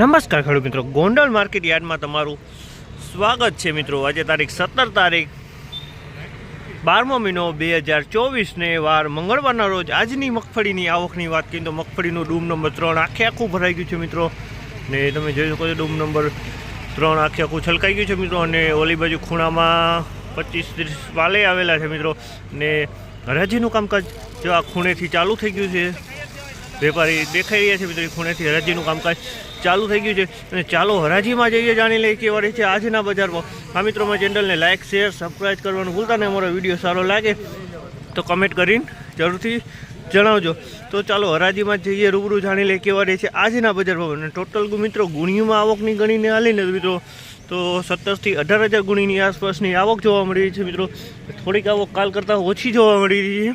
નમસ્કાર ખેડૂત મિત્રો. ગોંડલ માર્કેટ યાર્ડમાં તમારું સ્વાગત છે મિત્રો. આજે તારીખ સત્તર તારીખ બારમો મહિનો બે હજાર ચોવીસને વાર મંગળવારના રોજ આજની મગફળીની આવકની વાત કરીએ તો મગફળીનું ડૂમ નંબર ત્રણ આખે આખું ભરાઈ ગયું છે મિત્રો. ને તમે જોઈ શકો છો ડૂમ નંબર ત્રણ આખે આખું છલકાઈ ગયું છે મિત્રો. અને ઓલી બાજુ ખૂણામાં પચીસ ત્રીસ વાલે આવેલા છે મિત્રો. ને હરાજીનું કામકાજ જો આ ખૂણેથી ચાલુ થઈ ગયું છે. વેપારી દેખાઈ રહ્યા છે મિત્રો. એ ખૂણેથી હરાજીનું કામકાજ ચાલુ થઈ ગયું છે. અને ચાલો હરાજીમાં જઈએ, જાણી લઈએ કેવા રહી છે આજના બજારમાં. આ મિત્રોમાં ચેનલને લાઇક શેર સબસ્ક્રાઈબ કરવાનું ભૂલતા નહીં. અમારો વીડિયો સારો લાગે તો કમેન્ટ કરીને જરૂરથી જણાવજો. તો ચાલો હરાજીમાં જઈએ, રૂબરૂ જાણી લઈએ કેવા રહે છે આજના બજાર ભાવ અને ટોટલ મિત્રો ગુણીમાં આવકની ગણીને હાલીને મિત્રો, તો સત્તરથી અઢાર હજાર ગુણીની આસપાસની આવક જોવા મળી રહી છે મિત્રો. થોડીક આવક કાલ કરતાં ઓછી જોવા મળી રહી છે.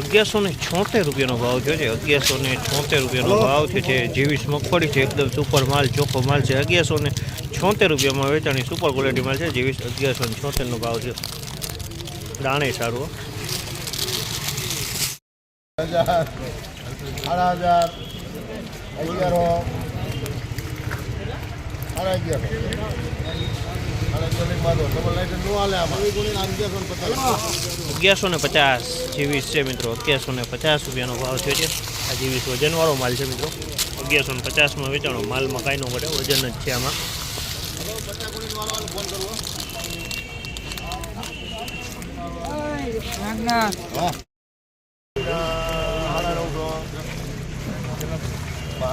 અગિયારસો ને છોતેર રૂપિયાનો ભાવ થયો છે. અગિયારસો ને છોતેર રૂપિયાનો ભાવ થયો છે. જેવીસ મગફળી છે એકદમ સુપર માલ ચોખ્ખો માલ છે. અગિયારસો ને છોતેર રૂપિયામાં વેચાણી સુપર ક્વોલિટી માલ છે. જેવીસ અગિયારસો ને છોતેરનો ભાવ છે. દાણે સારું સાડા હજાર અગિયારો સાડા અગિયારો અગિયારસો ને પચાસ જેવીસ છે મિત્રો, અગિયારસો ને પચાસ રૂપિયાનો ભાવ થયો છે. આ જીવીસ વજનવાળો માલ છે મિત્રો. અગિયારસો ને પચાસમાં વેચાણો, માલમાં કાંઈ ન પડે વજન જ છે આમાં.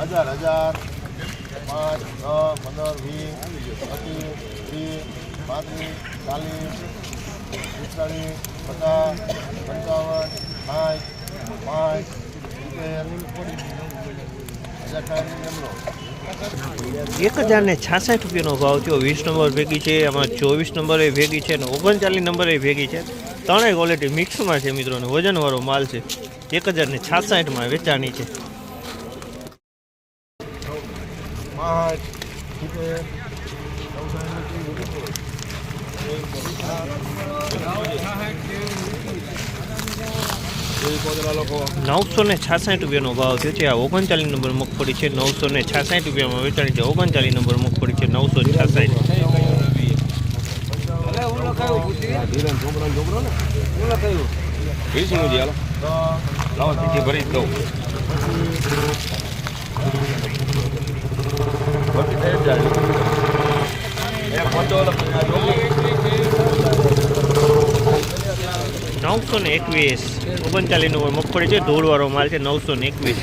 હજાર હજાર, પાંચ, છ, પંદર, વીસ, પચીસ પાંત્રીસ ચાલીસ પિસ્તાળીસ પચાસ પંચાવન સાઠ પાંચ એક હજાર ને છાસઠ રૂપિયાનો ભાવ થયો. વીસ નંબર ભેગી છે આમાં ચોવીસ નંબરે ભેગી છે અને ઓગણચાલીસ નંબરે ભેગી છે. ત્રણેય ક્વોલિટી મિક્સમાં છે મિત્રો અને વજનવાળો માલ છે. એક હજાર ને છાસઠમાં વેચાણી છે. પાંચ નવસો ને છાસઠ રૂપિયાનો ભાવ થયો છે. આ ઓગણચાલીસ નંબર મગફળી છે. નવસો ને છાસઠ રૂપિયામાં વેચાણી છે. ઓગણચાલીસ નંબર મગફળી છે. નવસો છાસઠ. નવસો ને એકવીસ. ઓગણચાલીસ નંબર મગફળી છે ધૂળવાળો માલ છે નવસો ને એકવીસ.